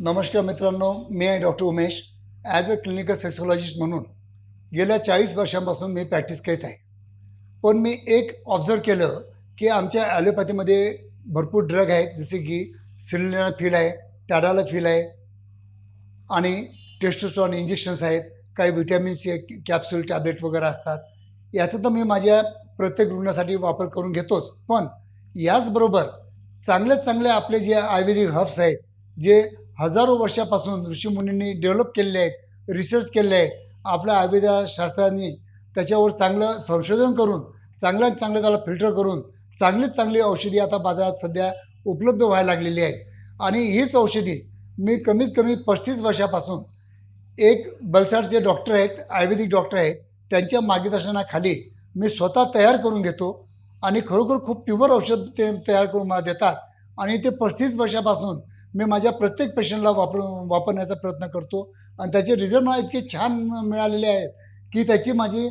नमस्कार मित्रांनो मी आहे doctor Umesh. As a clinical sexologist म्हणून गेल्या चाळीस वर्षांपासून मी प्रॅक्टिस करत आहे. पण मी एक ऑब्झर्व केलं की आमच्या ॲलोपॅथीमध्ये भरपूर ड्रग आहेत जसे की सिलिना फील आहे टॅडाला फील आहे आणि टेस्टोस्ट्रॉन इंजेक्शन्स आहेत काही विटॅमिन्सचे कॅप्सूल टॅबलेट वगैरे असतात. याचा तर मी माझ्या प्रत्येक रुग्णासाठी वापर करून घेतोच. पण याचबरोबर चांगल्यात चांगले आपले जे आयुर्वेदिक हर्ब्स आहेत जे हजारो वर्षापासून ऋषीमुनींनी डेव्हलप केलेले आहेत रिसर्च केलेले आहेत. आपल्या आयुर्वेदशास्त्रांनी त्याच्यावर चांगलं संशोधन करून चांगल्यात चांगलं त्याला फिल्टर करून चांगलीच चांगली औषधी आता बाजारात सध्या उपलब्ध व्हायला लागलेली आहेत. आणि हीच औषधी मी कमीत कमी पस्तीस वर्षापासून एक बलसाडचे डॉक्टर आहेत आयुर्वेदिक डॉक्टर आहेत त्यांच्या मार्गदर्शनाखाली मी स्वतः तयार करून घेतो. आणि खरोखर खूप प्युअर औषध ते तयार करून मला देतात. आणि ते पस्तीस वर्षापासून मी माझ्या प्रत्येक पेशंटला वापर वापरण्याचा प्रयत्न करतो. आणि त्याचे रिझल्ट मला इतके छान मिळालेले आहेत की त्याची माझी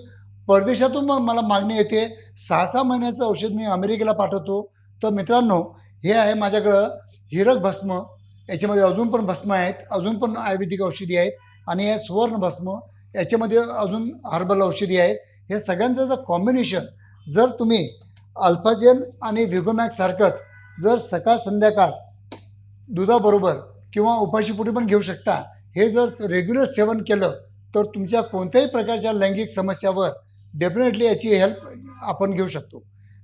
परदेशातून मला मागणी येते. सहा सहा महिन्याचं औषध मी अमेरिकेला पाठवतो. तर मित्रांनो हे आहे माझ्याकडं हिरक भस्म. याच्यामध्ये अजून पण भस्म आहेत अजून पण आयुर्वेदिक औषधी आहेत आणि हे सुवर्ण भस्म. याच्यामध्ये अजून हर्बल औषधी आहेत. हे सगळ्यांचं जर कॉम्बिनेशन जर तुम्ही अल्फाजेन आणि व्हिगोमॅक्स जर सकाळ संध्याकाळ दुधाबरोबर किंवा उपाशीपोटी पण घेऊ शकता. हे जर रेग्युलर सेवन केलं तर तुमच्या कोणत्याही प्रकारच्या लैंगिक समस्यावर डेफिनेटली याची हेल्प आपण घेऊ शकतो.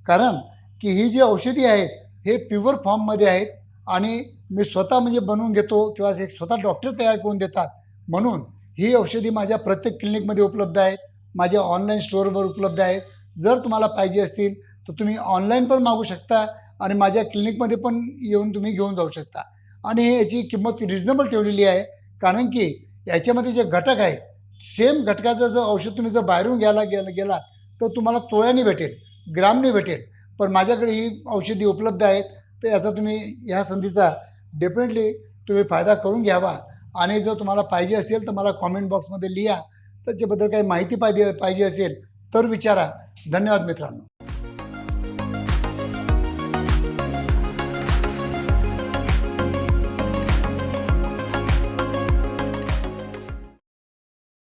कारण की ही जी औषधी आहेत हे प्युअर फॉर्ममध्ये आहेत आणि मी स्वतः म्हणजे बनवून घेतो किंवा एक स्वतः डॉक्टर तयार करून देतात. म्हणून ही औषधी माझ्या प्रत्येक क्लिनिकमध्ये उपलब्ध आहेत माझ्या ऑनलाईन स्टोअरवर उपलब्ध आहेत. जर तुम्हाला पाहिजे असतील तर तुम्ही ऑनलाईन पण मागू शकता आणि माझ्या क्लिनिकमध्ये पण येऊन तुम्ही घेऊन जाऊ शकता. आणि हे याची किंमत रिजनेबल ठेवलेली आहे. कारण की याच्यामध्ये जे घटक आहे सेम घटकाचं जर औषध तुम्ही जर बाहेरून घ्यायला गेला गेला तर तुम्हाला तोळ्याने भेटेल ग्रामने भेटेल. पण माझ्याकडे ही औषधी उपलब्ध आहेत तर याचा तुम्ही ह्या संधीचा डेफिनेटली तुम्ही फायदा करून घ्यावा. आणि जर तुम्हाला पाहिजे असेल तर मला कॉमेंट बॉक्समध्ये लिहा. त्याच्याबद्दल काही माहिती पाहिजे पाहिजे असेल तर विचारा. धन्यवाद मित्रांनो.